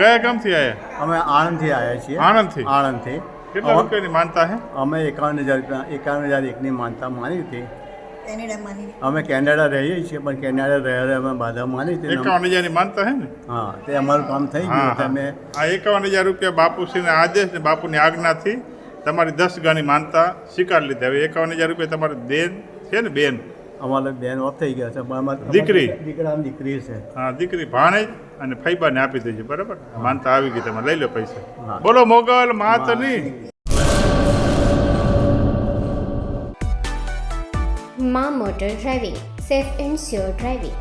કયા ગામથી આવ્યા અમે આણંદથી આવ્યા છીએ. આણંદથી? આણંદથી. કેટલા રૂપિયાની માનતા હે? અમે એકાવન હજાર રૂપિયા એકાવન હજાર એકની માનતા માની હતી. અમે કેનેડા રહીએ છીએ પણ કેનેડા રહ્યા અમે બાધા માની હતી ને એકાવન હજારની માનતા હે ને? હા તે અમારું કામ થઈ ગયું તો અમે આ એકાવન હજાર રૂપિયા બાપુશ્રીના આદેશ ને બાપુની આજ્ઞાથી તમારી દસ ગણી માનતા સ્વીકાર લીધી. હવે એકાવન હજાર રૂપિયા તમારી દેન છે ને બેન? અમારે બેન ઓફ થઈ ગયા છે. પણ અમારે- દીકરી? દીકરા દીકરી છે. હા દીકરી ભાણે અને ફૈબાને આપી દેજે બરાબર? માનતા આવી ગઈ તમે લઈ લો પૈસા. બોલો મોગલ માતની મા motor driving safe and sure driving.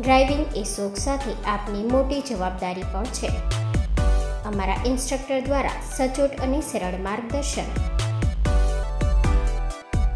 Driving એ શોખ સાથે આપની મોટી જવાબદારી પણ છે. અમારા ઇન્સ્ટ્રક્ટર દ્વારા સચોટ અને સરળ માર્ગદર્શન.